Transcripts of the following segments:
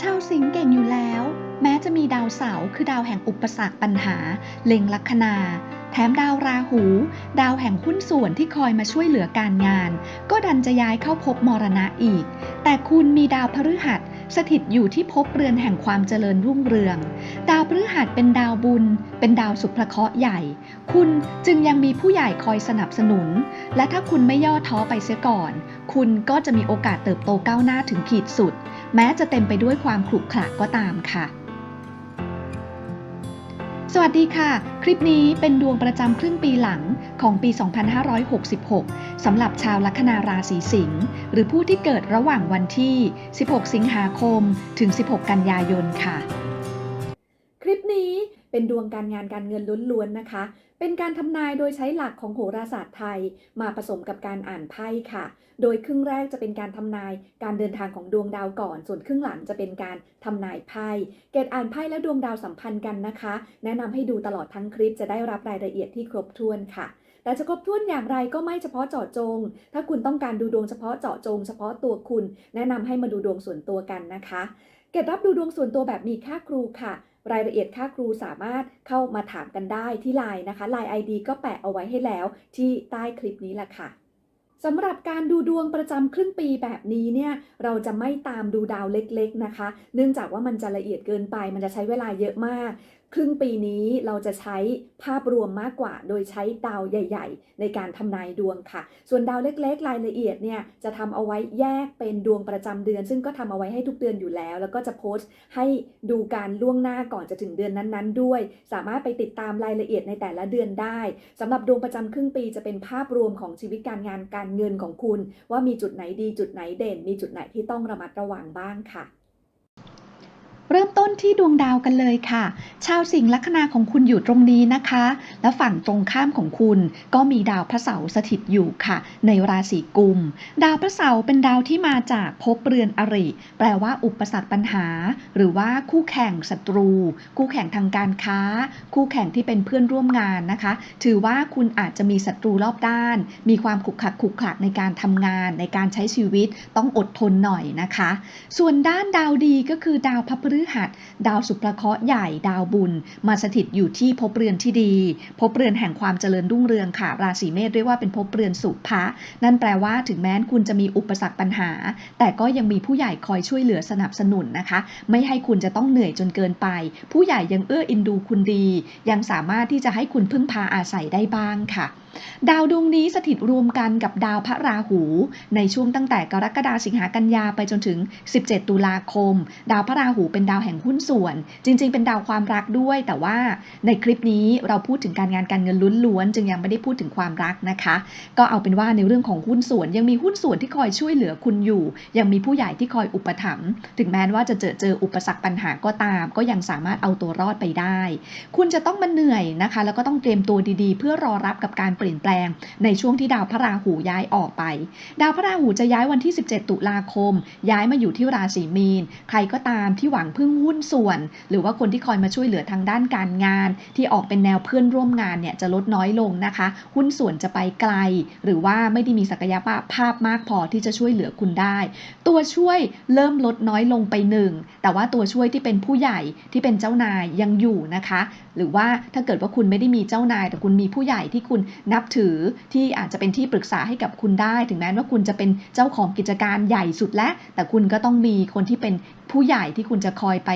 ชาวสิงห์เก่งอยู่แล้ว แม้จะมีดาวเสาร์คือดาวแห่งอุปสรรคปัญหา เล็งลัคนา แถมดาวราหู ดาวแห่งหุ้นส่วนที่คอยมาช่วยเหลือการงาน ก็ดันจะย้ายเข้าภพมรณะอีก แต่คุณมีดาวพฤหัสสถิตอยู่ที่ภพเรือนแห่งความเจริญรุ่งเรือง ดาวพฤหัสเป็นดาวบุญ เป็นดาวสุภเคราะห์ใหญ่ คุณจึงยังมีผู้ใหญ่คอยสนับสนุน และถ้าคุณไม่ย่อท้อไปเสียก่อน คุณก็จะมีโอกาสเติบโตก้าวหน้าถึงขีดสุด แม้จะเต็มไปด้วยความขรุขระก็ตามค่ะ สวัสดีค่ะ คลิปนี้เป็นดวงประจำครึ่งปีหลังของปี 2566 สำหรับชาวลัคนาราศีสิงห์หรือผู้ที่เกิดระหว่างวันที่ 16 สิงหาคม ถึง 16 กันยายนค่ะ เป็นดวงการงานการเงินล้วนๆนะคะ เป็นการทำนายโดยใช้หลักของโหราศาสตร์ไทย มาผสมกับการอ่านไพ่ค่ะ โดยครึ่งแรกจะเป็นการทำนายการเดินทางของดวงดาวก่อน ส่วนครึ่งหลังจะเป็นการทำนายไพ่ เกตอ่านไพ่และดวงดาวสัมพันธ์กันนะคะ แนะนำให้ดูตลอดทั้งคลิปจะได้รับรายละเอียดที่ครบถ้วนค่ะแต่จะครบถ้วนอย่างไรก็ไม่เฉพาะเจาะจง ถ้าคุณต้องการดูดวงเฉพาะเจาะจง เฉพาะตัวคุณ แนะนำให้มาดูดวงส่วนตัวกันนะคะ เกตรับดูดวงส่วนตัวแบบมีค่าครูค่ะ รายละเอียดค่าครูสามารถเข้ามาถามกันได้ที่ไลน์นะคะไลน์ ID ก็แปะเอาไว้ให้แล้วที่ใต้คลิปนี้แหละค่ะสำหรับการดูดวงประจำครึ่งปีแบบนี้เนี่ยเราจะไม่ตามดูดาวเล็กๆนะคะ เนื่องจากว่ามันจะละเอียดเกินไป มันจะใช้เวลาเยอะมากครึ่งปีนี้เราจะใช้ภาพรวมมากกว่า โดยใช้ดาวใหญ่ ๆ ในการทำนายดวงค่ะ ส่วนดาวเล็กๆ รายละเอียดเนี่ยจะทำเอาไว้แยกเป็นดวงประจำเดือน ซึ่งก็ทำเอาไว้ให้ทุกเดือนอยู่แล้ว แล้วก็จะโพสต์ให้ดูการล่วงหน้าก่อนจะถึงเดือนนั้นๆ ด้วย สามารถไปติดตามรายละเอียดในแต่ละเดือนได้สำหรับดวงประจำครึ่งปีจะเป็นภาพรวมของชีวิตการงานการเงินของคุณ ว่ามีจุดไหนดีจุดไหนเด่น มีจุดไหนที่ต้องระมัดระวังบ้างค่ะ เริ่มต้นที่ดวงดาวกันเลยค่ะ ชาวสิงห์ลัคนาของคุณอยู่ตรงนี้นะคะ และฝั่งตรงข้ามของคุณก็มีดาวพระเสาร์สถิตอยู่ค่ะ ในราศีกุม ดาวพระเสาร์เป็นดาวที่มาจากภพเรือนอริ แปลว่าอุปสรรคปัญหา หรือว่าคู่แข่งศัตรู คู่แข่งทางการค้า คู่แข่งที่เป็นเพื่อนร่วมงานนะคะ ถือว่าคุณอาจจะมีศัตรูรอบด้าน มีความขุกขักขุกขลักในการทำงาน ในการใช้ชีวิตต้องอดทนหน่อยนะคะ ส่วนด้านดาวดีก็คือดาวพระพฤหัส ดาวสุภเคราะห์ใหญ่ดาวบุญ มาสถิตอยู่ที่ภพเรือนที่ดีภพเรือนแห่งความเจริญรุ่งเรืองค่ะ ราศีเมษเรียกว่าเป็นภพเรือนสุภะนั่นแปลว่าถึงแม้คุณจะมีอุปสรรคปัญหา แต่ก็ยังมีผู้ใหญ่คอยช่วยเหลือสนับสนุนนะคะ ไม่ให้คุณจะต้องเหนื่อยจนเกินไป ผู้ใหญ่ยังเอื้ออินดูคุณดี ยังสามารถที่จะให้คุณพึ่งพาอาศัยได้บ้างค่ะ ดาวดวงนี้สถิตรวมกันกับดาวพระราหู ในช่วงตั้งแต่กรกฎาสิงหากันยาไปจนถึง 17 ตุลาคม ดาวพระราหูเป็นดาวแห่งหุ้นส่วน จริง ๆ เป็นดาวความรักด้วย แต่ว่าในคลิปนี้เราพูดถึงการงานการเงินล้วนๆ จึงยังไม่ได้พูดถึงความรักนะคะ ก็เอาเป็นว่าในเรื่องของหุ้นส่วนยังมีหุ้นส่วนที่คอยช่วยเหลือคุณอยู่ ยังมีผู้ใหญ่ที่คอยอุปถัมภ์ถึงแม้ว่าจะเจอเจออุปสรรคปัญหาก็ตาม ก็ยังสามารถเอาตัวรอดไปได้ คุณจะต้องมาเหนื่อยนะคะ แล้วก็ต้องเตรียมตัวดีๆ เพื่อรอรับกับการเปลี่ยนแปลง ในช่วงที่ดาวพระราหูย้ายออกไป ดาวพระราหูจะย้ายวันที่ 17 ตุลาคม ย้ายมาอยู่ที่ราศีมีน ใครก็ตามที่หวังพึ่งหุ้นส่วน หรือว่าคนที่คอยมาช่วยเหลือทางด้านการงาน ที่ออกเป็นแนวเพื่อนร่วมงานเนี่ยจะลดน้อยลงนะคะ หุ้นส่วนจะไปไกล หรือว่าไม่ได้มีศักยภาพมากพอที่จะช่วยเหลือคุณได้ ตัวช่วยเริ่มลดน้อยลงไปหนึ่งแต่ว่าตัวช่วยที่เป็นผู้ใหญ่ที่เป็นเจ้านายยังอยู่นะคะ หรือว่าถ้าเกิดว่าคุณไม่ได้มีเจ้านาย แต่คุณมีผู้ใหญ่ที่คุณนับถือที่อาจจะเป็นที่ปรึกษาให้กับคุณได้ ถึงแม้ว่าคุณจะเป็นเจ้าของกิจการใหญ่สุดแล้ว แต่คุณก็ต้องมีคนที่เป็นผู้ใหญ่ที่คุณจะคอยไป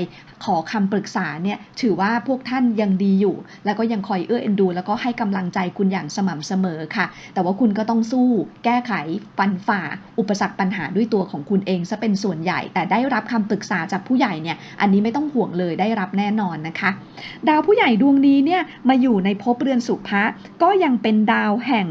ขอคำปรึกษาเนี่ยถือว่าพวกท่านยังดีอยู่ แล้วก็ยังคอยเอื้อเอ็นดู แล้วก็ให้กำลังใจคุณอย่างสม่ำเสมอค่ะ แต่ว่าคุณก็ต้องสู้แก้ไขฟันฝ่า อุปสรรคปัญหาด้วยตัวของคุณเองซะเป็นส่วนใหญ่ แต่ได้รับคำปรึกษาจากผู้ใหญ่เนี่ยอันนี้ไม่ต้องห่วงเลยได้รับแน่นอนนะคะ ดาวผู้ใหญ่ดวงนี้เนี่ยมาอยู่ในภพเรือนสุภะก็ยังเป็นดาวแห่ง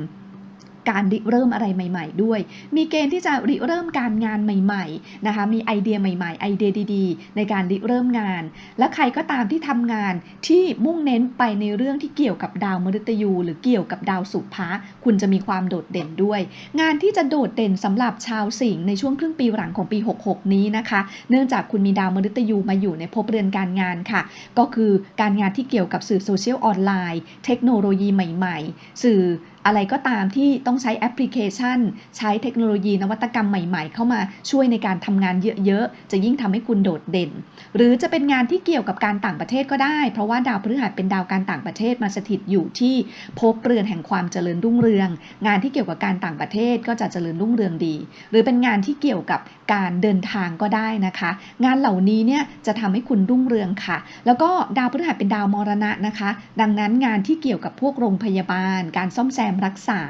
การริเริ่มอะไรใหม่ ๆ ด้วย มีเกณฑ์ที่จะริเริ่มการงานใหม่ๆนะคะมีไอเดียใหม่ ๆ ไอเดียดีๆ ในการริเริ่มงาน และใครก็ตามที่ทำงานที่มุ่งเน้นไปในเรื่องที่เกี่ยวกับดาวมฤตยู หรือเกี่ยวกับดาวสุภะคุณจะมีความโดดเด่นด้วย งานที่จะโดดเด่นสำหรับชาวสิงห์ในช่วงครึ่งปีหลังของปี 66 นี้นะคะ เนื่องจากคุณมีดาวมฤตยูมาอยู่ในภพเรือนการงานค่ะ ก็คือการงานที่เกี่ยวกับสื่อโซเชียลออนไลน์ เทคโนโลยีใหม่ ๆ สื่อ อะไรก็ตามที่ต้องใช้แอปพลิเคชัน ใช้เทคโนโลยีนวัตกรรมใหม่ๆ เข้ามาช่วยในการทำงานเยอะๆ จะยิ่งทำให้คุณโดดเด่น หรือจะเป็นงานที่เกี่ยวกับการต่างประเทศก็ได้ เพราะว่าดาวพฤหัสเป็นดาวการต่างประเทศมาสถิตอยู่ที่ภพเรือนแห่งความเจริญรุ่งเรือง งานที่เกี่ยวกับการต่างประเทศก็จะเจริญรุ่งเรืองดี หรือเป็นงานที่เกี่ยวกับการเดินทางก็ได้นะคะ งานเหล่านี้เนี่ยจะทำให้คุณรุ่งเรืองค่ะ แล้วก็ดาวพฤหัสเป็นดาวมรณะนะคะ ดังนั้นงานที่เกี่ยวกับพวกโรงพยาบาล การซ่อมแซมรักษา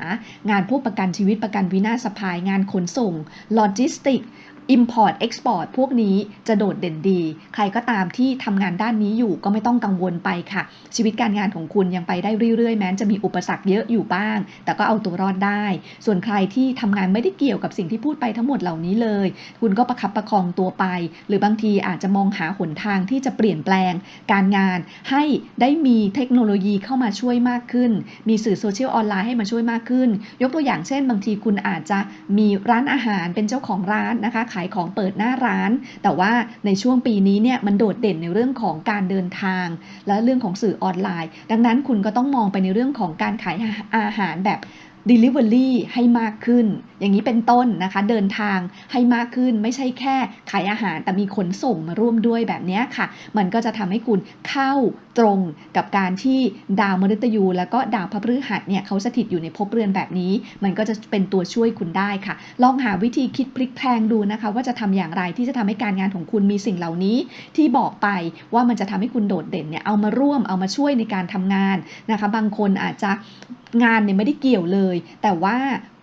งานพวกประกันชีวิตประกันวินาศภัย งานขนส่งโลจิสติก Import Export พวกนี้จะโดดเด่นดี ใครก็ตามที่ทำงานด้านนี้อยู่ก็ไม่ต้องกังวลไปค่ะ ชีวิตการงานของคุณยังไปได้เรื่อยๆ แม้จะมีอุปสรรคเยอะอยู่บ้าง แต่ก็เอาตัวรอดได้ ส่วนใครที่ทำงานไม่ได้เกี่ยวกับสิ่งที่พูดไปทั้งหมดเหล่านี้เลย คุณก็ประคับประคองตัวไป หรือบางทีอาจจะมองหาหนทางที่จะเปลี่ยนแปลง การงานให้ได้มีเทคโนโลยีเข้ามาช่วยมากขึ้น มีสื่อโซเชียลออนไลน์ให้มาช่วยมากขึ้น ยกตัวอย่างเช่น บางทีคุณอาจจะมีร้านอาหารเป็นเจ้าของร้านนะคะ ขายของเปิดหน้าร้าน แต่ว่าในช่วงปีนี้เนี่ยมันโดดเด่นในเรื่องของการเดินทาง และเรื่องของสื่อออนไลน์ ดังนั้นคุณก็ต้องมองไปในเรื่องของการขายอาหารแบบ Delivery ให้มากขึ้น อย่างนี้เป็นต้นนะคะ เดินทางให้มากขึ้น ไม่ใช่แค่ขายอาหาร แต่มีขนส่งมาร่วมด้วยแบบนี้ค่ะ มันก็จะทำให้คุณเข้าตรงกับการที่ดาวมฤตยู แล้วก็ดาวพระพฤหัสเนี่ยเขาสถิตอยู่ในภพเรือนแบบนี้ มันก็จะเป็นตัวช่วยคุณได้ค่ะ ลองหาวิธีคิดพลิกแพลงดูนะคะ ว่าจะทำอย่างไรที่จะทำให้การงานของคุณมีสิ่งเหล่านี้ ที่บอกไปว่ามันจะทำให้คุณโดดเด่นเนี่ยเอามาร่วมเอามาช่วยในการทำงานนะคะ บางคนอาจจะงานเนี่ยไม่ได้เกี่ยวเลยแต่ว่า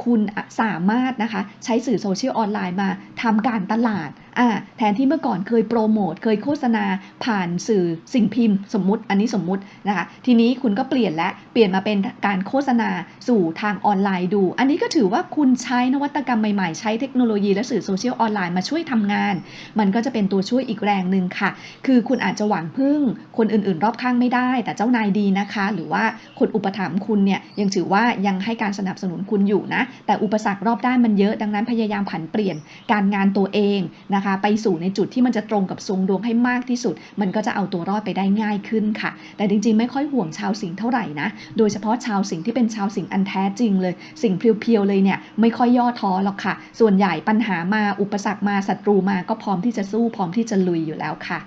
คุณสามารถนะคะใช้สื่อโซเชียลออนไลน์มาทำการตลาด อ่าแทนที่เมื่อก่อนเคยโปรโมทเคยโฆษณาผ่านสื่อสิ่งพิมพ์ สมมุติ อันนี้สมมุตินะคะทีนี้คุณก็เปลี่ยนและเปลี่ยนมาเป็นการโฆษณาสู่ทางออนไลน์ดู อันนี้ก็ถือว่าคุณใช้นวัตกรรมใหม่ๆ ใช้เทคโนโลยีและสื่อโซเชียลออนไลน์มาช่วยทำงาน มันก็จะเป็นตัวช่วยอีกแรงหนึ่งค่ะ คือคุณอาจจะหวังพึ่งคนอื่นๆ รอบข้างไม่ได้ แต่เจ้านายดีนะคะ หรือว่าคนอุปถัมภ์คุณเนี่ยยังถือว่ายังให้การสนับสนุนคุณอยู่นะ แต่อุปสรรครอบด้านมันเยอะดังนั้นพยายามผันเปลี่ยนการงานตัวเองนะคะไปสู่ในจุดที่มันจะตรงกับทรงดวงให้มากที่สุด มันก็จะเอาตัวรอดไปได้ง่ายขึ้นค่ะ แต่จริงๆ ไม่ค่อยห่วงชาวสิงห์เท่าไหร่นะ โดยเฉพาะชาวสิงห์ที่เป็นชาวสิงห์อันแท้จริงเลย สิ่งเพียวๆเลยเนี่ยไม่ค่อยย่อท้อหรอกค่ะ ส่วนใหญ่ปัญหามาอุปสรรคมาศัตรูมาก็พร้อมที่จะสู้พร้อมที่จะลุยอยู่แล้วค่ะ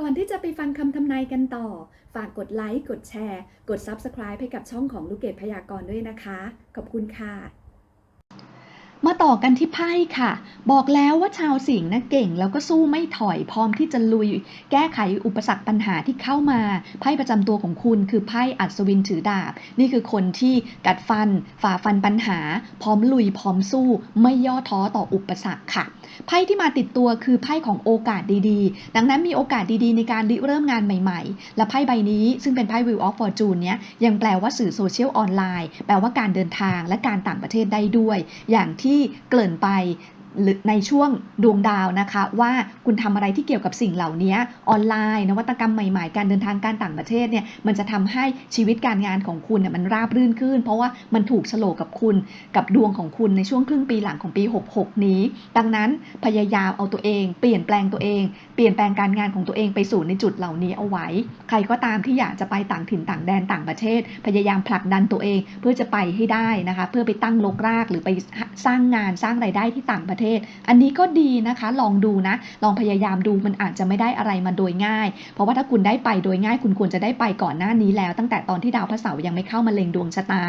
ก่อนที่จะไปฟังคำทำนายกันต่อ ฝากกดไลค์ กดแชร์ กด Subscribe ให้กับช่องของลูกเกดพยากรณ์ด้วยนะคะ ขอบคุณค่ะ มาต่อกันที่ไพ่ค่ะ บอกแล้วว่าชาวสิงห์นะเก่ง แล้วก็สู้ไม่ถอยพร้อมที่จะลุย แก้ไขอุปสรรคปัญหาที่เข้ามาไพ่ประจำตัวของคุณ คือไพ่อัศวินถือดาบ นี่คือคนที่กัดฟัน ฝ่าฟันปัญหา พร้อมลุยพร้อมสู้ ไม่ย่อท้อต่ออุปสรรคค่ะไพ่ที่มาติดตัวคือไพ่ของโอกาสดีๆ ดังนั้นมีโอกาสดีๆ ในการริเริ่มงานใหม่ๆ และไพ่ใบนี้ซึ่งเป็นไพ่ Wheel of Fortune เนี้ยยังแปลว่าสื่อโซเชียลออนไลน์แปลว่าการเดินทางและการต่างประเทศได้ด้วย อย่างที่เกริ่นไป ในช่วงดวงดาวนะคะ ว่าคุณทำอะไรที่เกี่ยวกับสิ่งเหล่านี้ออนไลน์ นวัตกรรมใหม่ๆ การเดินทางการต่างประเทศเนี่ยมันจะทำให้ชีวิตการงานของคุณเนี่ยมันราบรื่นขึ้น เพราะว่ามันถูกโฉลกกับคุณกับดวงของคุณในช่วงครึ่งปีหลังของปี 66 นี้ ดังนั้นพยายามเอาตัวเอง เปลี่ยนแปลงตัวเอง เปลี่ยนแปลงการงานของตัวเองไปสู่ในจุดเหล่านี้เอาไว้ ใครก็ตามที่อยากจะไปต่างถิ่นต่างแดนต่างประเทศ พยายามผลักดันตัวเองเพื่อจะไปให้ได้นะคะ เพื่อไปตั้งลกรากหรือไปสร้างงานสร้างไรายได้ที่ต่างประเทศอันนี้ก็ดีนะคะ ลองดูนะ ลองพยายามดูมันอาจจะไม่ได้อะไรมาโดยง่าย เพราะว่าถ้าคุณได้ไปโดยง่าย คุณควรจะได้ไปก่อนหน้านี้แล้ว ตั้งแต่ตอนที่ดาวพระเสาร์ยังไม่เข้ามาเล็งดวงชะตา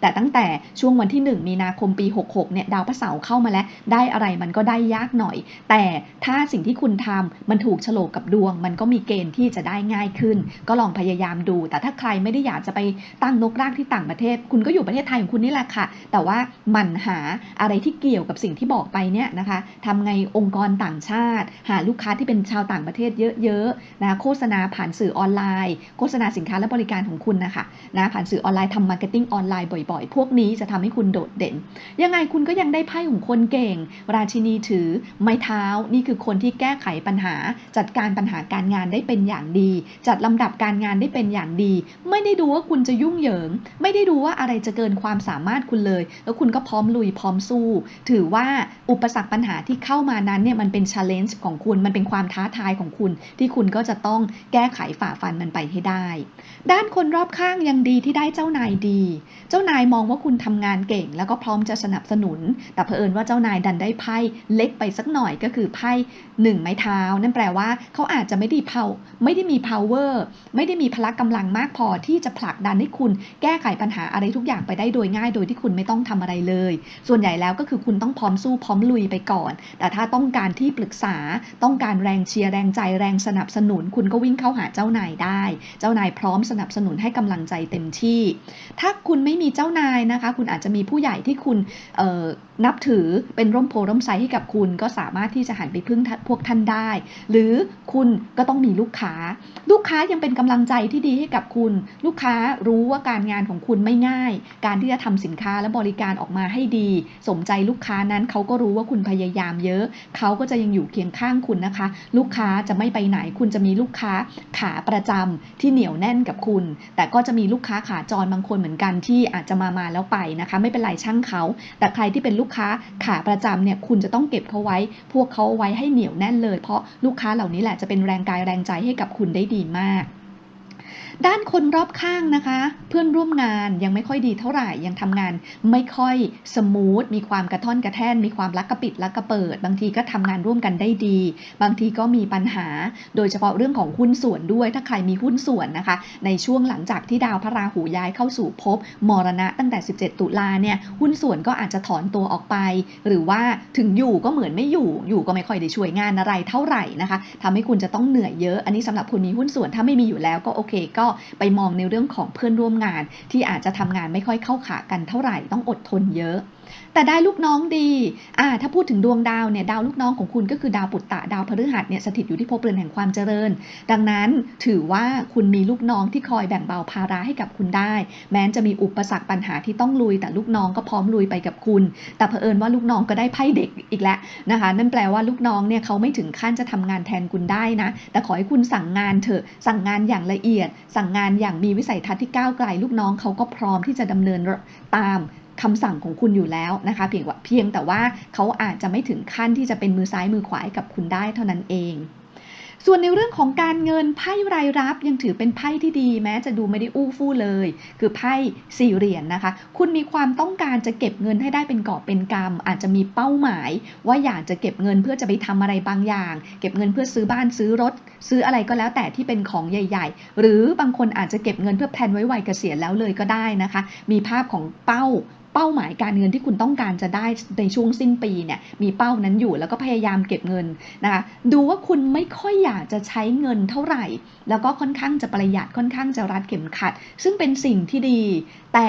แต่ตั้งแต่ช่วงวันที่ 1 มีนาคมปี 66 เนี่ยดาวพระเสาร์เข้ามาแล้ว ได้อะไรมันก็ได้ยากหน่อย แต่ถ้าสิ่งที่คุณทำมันถูกฉลกกับดวง มันก็มีเกณฑ์ที่จะได้ง่ายขึ้น ก็ลองพยายามดู แต่ถ้าใครไม่ได้อยากจะไปตั้งนกรากที่ต่างประเทศ คุณก็อยู่ประเทศไทยของคุณนี่แหละค่ะ แต่ว่าหมันหาอะไรที่เกี่ยวกับสิ่งที่บอกไปเนี่ยนะคะทำไงองค์กรต่างชาติ หาลูกค้าที่เป็นชาวต่างประเทศเยอะๆนะโฆษณาผ่านสื่อออนไลน์ โฆษณาสินค้าและบริการของคุณนะคะนะผ่านสื่อออนไลน์ทำมาร์เก็ตติ้งออนไลน์บ่อยๆ พวกนี้จะทำให้คุณโดดเด่น ยังไงคุณก็ยังได้ไพ่ของคนเก่ง ราชินีถือไม้เท้านี่คือคนที่แก้ไขปัญหา จัดการปัญหาการงานได้เป็นอย่างดี จัดลำดับการงานได้เป็นอย่างดี ไม่ได้ดูว่าคุณจะยุ่งเหยิง ไม่ได้ดูว่าอะไรจะเกินความสามารถคุณเลย แล้วคุณก็พร้อมลุยพร้อมสู้ ถือว่าอุปสรรคปัญหาที่เข้ามานั้นเนี่ยมันเป็น challenge ของคุณ มันเป็นความท้าทายของคุณ ที่คุณก็จะต้องแก้ไขฝ่าฟันมันไปให้ได้ ด้านคนรอบข้างยังดีที่ได้เจ้านายดี เจ้านายมองว่าคุณทำงานเก่ง แล้วก็พร้อมจะสนับสนุน แต่เผอิญว่าเจ้านายดันได้ไพ่เล็กไปสักหน่อยก็คือไพ่หนึ่งไม้เท้า นั่นแปลว่าเขาอาจจะไม่ได้ pow ไม่ได้มี power ไม่ได้มีพละกำลังมากพอที่จะผลักดันให้คุณแก้ไขปัญหาอะไรทุกอย่างไปได้โดยง่าย โดยที่คุณไม่ต้องทำอะไรเลย ส่วนใหญ่แล้วก็คือคุณต้องพร้อมสู้พร้อมลุยไปก่อน แต่ถ้าต้องการที่ปรึกษาต้องการแรงเชียร์แรงใจแรงสนับสนุน คุณก็วิ่งเข้าหาเจ้านายได้ เจ้านายพร้อมสนับสนุนให้กำลังใจเต็มที่ ถ้าคุณไม่มีเจ้านายนะคะ คุณอาจจะมีผู้ใหญ่ที่คุณนับถือเป็นร่มโพร่มไทรให้กับคุณก็สามารถที่จะหันไปพึ่งพวกท่านได้ หรือคุณก็ต้องมีลูกค้า ลูกค้ายังเป็นกำลังใจที่ดีให้กับคุณ ลูกค้ารู้ว่าการงานของคุณไม่ง่าย การที่จะทำสินค้าและบริการออกมาให้ดี สมใจลูกค้านั้นเขาก็รู้ว่าคุณพยายามเยอะ เขาก็จะยังอยู่เคียงข้างคุณนะคะ ลูกค้าจะไม่ไปไหน คุณจะมีลูกค้าขาประจำที่เหนียวแน่นกับคุณ แต่ก็จะมีลูกค้าขาจรบางคนเหมือนกันที่อาจจะมามาแล้วไปนะคะ ไม่เป็นไรช่างเขา แต่ใครที่เป็นลูกค้าขาประจำเนี่ยคุณจะต้องเก็บเขาไว้ พวกเขาไว้ให้เหนียวแน่นเลย เพราะลูกค้าเหล่านี้แหละจะเป็นแรงกายแรงใจให้กับคุณได้ดีมาก ด้านคนรอบข้างนะคะ เพื่อนร่วมงานยังไม่ค่อยดีเท่าไหร่ยังทำงานไม่ค่อยสมูทมีความกระท่อนกระแท่น มีความลักกระปิดลักกระเปิด บางทีก็ทำงานร่วมกันได้ดี บางทีก็มีปัญหา โดยเฉพาะเรื่องของหุ้นส่วนด้วย ถ้าใครมีหุ้นส่วนนะคะ ในช่วงหลังจากที่ดาวพระราหูย้ายเข้าสู่ภพมรณะตั้งแต่ 17 ตุลาเนี่ยหุ้นส่วนก็อาจจะถอนตัวออกไป หรือว่าถึงอยู่ก็เหมือนไม่อยู่อยู่ก็ไม่ค่อยได้ช่วยงานอะไรเท่าไหร่นะคะทำให้คุณจะต้องเหนื่อยเยอะ อันนี้สำหรับคนมีหุ้นส่วนถ้าไม่มีอยู่แล้วก็โอเคก็ไปมองในเรื่องของเพื่อนร่วมงาน ที่อาจจะทำงานไม่ค่อยเข้าขากันเท่าไหร่ต้องอดทนเยอะ แต่ได้ลูกน้องดีอ่าถ้าพูดถึงดวงดาวเนี่ยดาวลูกน้องของคุณก็คือดาวปุตตะดาวพฤหัสเนี่ยสถิตอยู่ที่ภพเรือนแห่งความเจริญ ดังนั้นถือว่าคุณมีลูกน้องที่คอยแบ่งเบาภาระให้กับคุณได้ แม้จะมีอุปสรรคปัญหาที่ต้องลุย แต่ลูกน้องก็พร้อมลุยไปกับคุณ แต่เผอิญว่าลูกน้องก็ได้ไพ่เด็กอีกแล้วนะคะนั่นแปลว่าลูกน้องเนี่ยเขาไม่ถึงขั้นจะทำงานแทนคุณได้นะ แต่ขอให้คุณสั่งงานเถอะสั่งงานอย่างละเอียด สั่งงานอย่างมีวิสัยทัศน์ที่ก้าวไกล ลูกน้องเขาก็พร้อมที่จะดำเนินตาม คำสั่งของคุณอยู่แล้วนะคะ เพียงว่าเพียงแต่ว่าเขาอาจจะไม่ถึงขั้นที่จะเป็นมือซ้ายมือขวาให้กับคุณได้เท่านั้นเองส่วนในเรื่องของการเงินไพ่รายรับยังถือเป็นไพ่ที่ดี แม้จะดูไม่ได้อู้ฟู่เลย คือไพ่สี่เหรียญนนะคะ คุณมีความต้องการจะเก็บเงินให้ได้เป็นกอบเป็นกำอาจจะมีเป้าหมาย ว่าอยากจะเก็บเงินเพื่อจะไปทำอะไรบางอย่าง เก็บเงินเพื่อซื้อบ้านซื้อรถ ซื้ออะไรก็แล้วแต่ที่เป็นของใหญ่ ๆ หรือบางคนอาจจะเก็บเงินเพื่อแพลนไว้วัยเกษียณแล้วเลยก็ได้นะคะ มีภาพของเป้า เป้าหมายการเงินที่คุณต้องการจะได้ในช่วงสิ้นปีเนี่ยมีเป้านั้นอยู่แล้วก็พยายามเก็บเงินนะคะดูว่าคุณไม่ค่อยอยากจะใช้เงินเท่าไหร่ แล้วก็ค่อนข้างจะประหยัดค่อนข้างจะรัดเข็มขัด ซึ่งเป็นสิ่งที่ดี แต่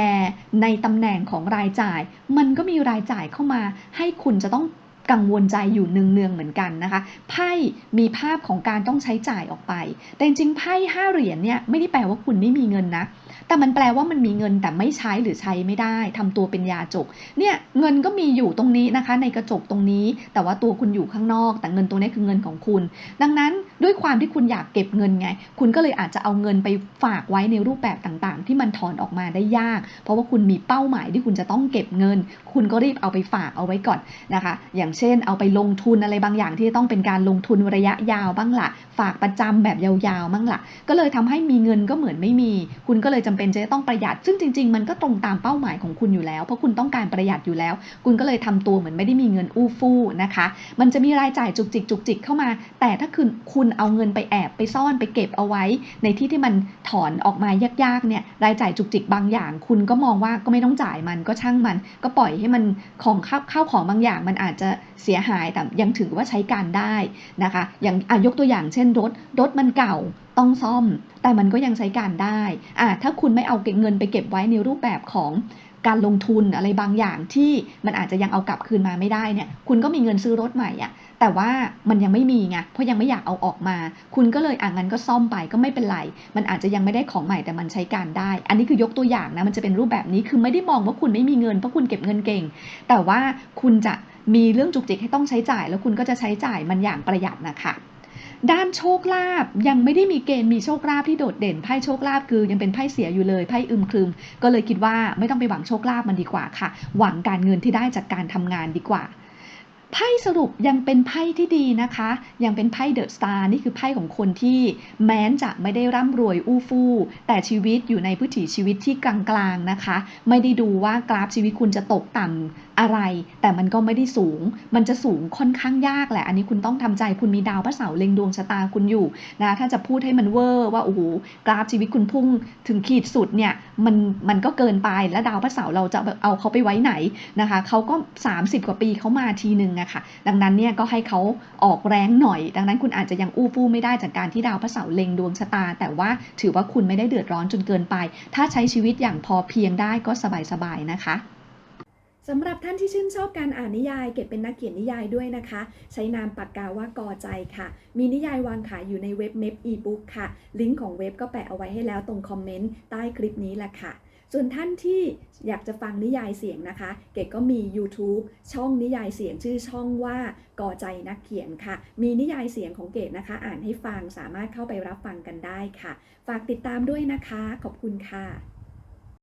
ในตำแหน่งของรายจ่าย มันก็มีรายจ่ายเข้ามา ให้คุณจะต้องกังวลใจอยู่เนืองๆเหมือนกันนะคะ ไพ่มีภาพของการต้องใช้จ่ายออกไป แต่จริงๆไพ่ห้าเหรียญเนี่ยไม่ได้แปลว่าคุณไม่มีเงินนะ แต่มันแปลว่ามันมีเงินแต่ไม่ใช้หรือใช้ไม่ได้ทำตัวเป็นยาจก เนี่ยเงินก็มีอยู่ตรงนี้นะคะ ในกระจกตรงนี้ แต่ว่าตัวคุณอยู่ข้างนอก แต่เงินตัวนี้คือเงินของคุณ ดังนั้นด้วยความที่คุณอยากเก็บเงินไง คุณก็เลยอาจจะเอาเงินไปฝากไว้ในรูปแบบต่างๆ ที่มันถอนออกมาได้ยาก เพราะว่าคุณมีเป้าหมายที่คุณจะต้องเก็บเงิน คุณก็รีบเอาไปฝากเอาไว้ก่อนนะคะ อย่างเช่น เอาไปลงทุนอะไรบางอย่างที่จะต้องเป็นการลงทุนระยะยาวบ้างละฝากประจำแบบยาวๆบ้างละก็เลยทำให้มีเงินก็เหมือนไม่มี คุณก็เลยจะำเป็นจะต้องประหยัด ซึ่งจริง ๆ มันก็ตรงตามเป้าหมายของคุณอยู่แล้ว เพราะคุณต้องการประหยัดอยู่แล้ว คุณก็เลยทำตัวเหมือนไม่ได้มีเงินอู้ฟู่นะคะ มันจะมีรายจ่ายจุกจิกจุกจิกเข้ามา แต่ถ้าคุณคุณเอาเงินไปแอบไปซ่อนไปเก็บเอาไว้ ในที่ที่มันถอนออกมายากๆเนี่ยรายจ่ายจุกจิกบางอย่าง คุณก็มองว่าก็ไม่ต้องจ่ายมันก็ช่างมัน ก็ปล่อยให้มันของข้าวข้าของบางอย่าง มันอาจจะเสียหายแต่ยังถือว่าใช้การได้นะคะ อย่างอะยกตัวอย่างเช่นรถรถมันเก่า ต้องซ่อม แต่มันก็ยังใช้การได้อะถ้าคุณไม่เอาเก็บเงินไปเก็บไว้ในรูปแบบของการลงทุนอะไรบางอย่างที่มันอาจจะยังเอากลับคืนมาไม่ได้เนี่ย คุณก็มีเงินซื้อรถใหม่อะแต่ว่ามันยังไม่มีไง เพราะยังไม่อยากเอาออกมา คุณก็เลยอะงั้นก็ซ่อมไปก็ไม่เป็นไร มันอาจจะยังไม่ได้ของใหม่แต่มันใช้การได้ อันนี้คือยกตัวอย่างนะ มันจะเป็นรูปแบบนี้ คือไม่ได้มองว่าคุณไม่มีเงินเพราะคุณเก็บเงินเก่ง แต่ว่าคุณจะมีเรื่องจุกจิกให้ต้องใช้จ่าย แล้วคุณก็จะใช้จ่ายมันอย่างประหยัดนะคะ ด้านโชคลาภยังไม่ได้มีเกณฑ์มีโชคลาภที่โดดเด่นไพ่โชคลาภคือยังเป็นไพ่เสียอยู่เลยไพ่อึมครึม ก็เลยคิดว่าไม่ต้องไปหวังโชคลาภมันดีกว่าค่ะ หวังการเงินที่ได้จากการทำงานดีกว่า ไพ่สรุปยังเป็นไพ่ที่ดีนะคะ ยังเป็นไพ่เดอะสตาร์นี่คือไพ่ของคนที่แม้นจะไม่ได้ร่ำรวยอู้ฟู่แต่ชีวิตอยู่ในพื้นที่ชีวิตที่กลางๆนะคะ ไม่ได้ดูว่ากราฟชีวิตคุณจะตกต่ำอะไร แต่มันก็ไม่ได้สูง มันจะสูงค่อนข้างยากแหละ อันนี้คุณต้องทำใจคุณมีดาวพระเสาร์เล็งดวงชะตาคุณอยู่นะถ้าจะพูดให้มันเวอร์ว่าโอ้โหกราฟชีวิตคุณพุ่งถึงขีดสุดเนี่ยมันมันก็เกินไปแล้วดาวพระเสาร์เราจะเอาเขาไปไว้ไหนนะคะเขาก็ 30 กว่าปีเขามาทีหนึ่งอะค่ะดังนั้นเนี่ยก็ให้เขาออกแรงหน่อย ดังนั้นคุณอาจจะยังอู้ฟู่ไม่ได้จากการที่ดาวพระเสาร์เล็งดวงชะตา แต่ว่าถือว่าคุณไม่ได้เดือดร้อนจนเกินไป ถ้าใช้ชีวิตอย่างพอเพียงได้ก็สบายๆนะคะสำหรับท่านที่ชื่นชอบการอ่านนิยาย เก็บเป็นนักเขียนนิยายด้วยนะคะ ใช้นามปากกาว่ากอใจค่ะ มีนิยายวางขายอยู่ในเว็บเม p อีบุ๊กค่ะ ลิงก์ของเว็บก็แปะเอาไว้ให้แล้วตรงคอมเมนต์ใต้คลิปนี้แหละค่ะ ส่วนท่านที่อยากจะฟังนิยายเสียงนะคะ เกดก็มี YouTube ช่องนิยายเสียงชื่อช่องว่ากอใจนักเขียนค่ะ มีนิยายเสียงของเกดนะคะ อ่านให้ฟังสามารถเข้าไปรับฟังกันได้ค่ะ ฝากติดตามด้วยนะคะ ขอบคุณค่ะ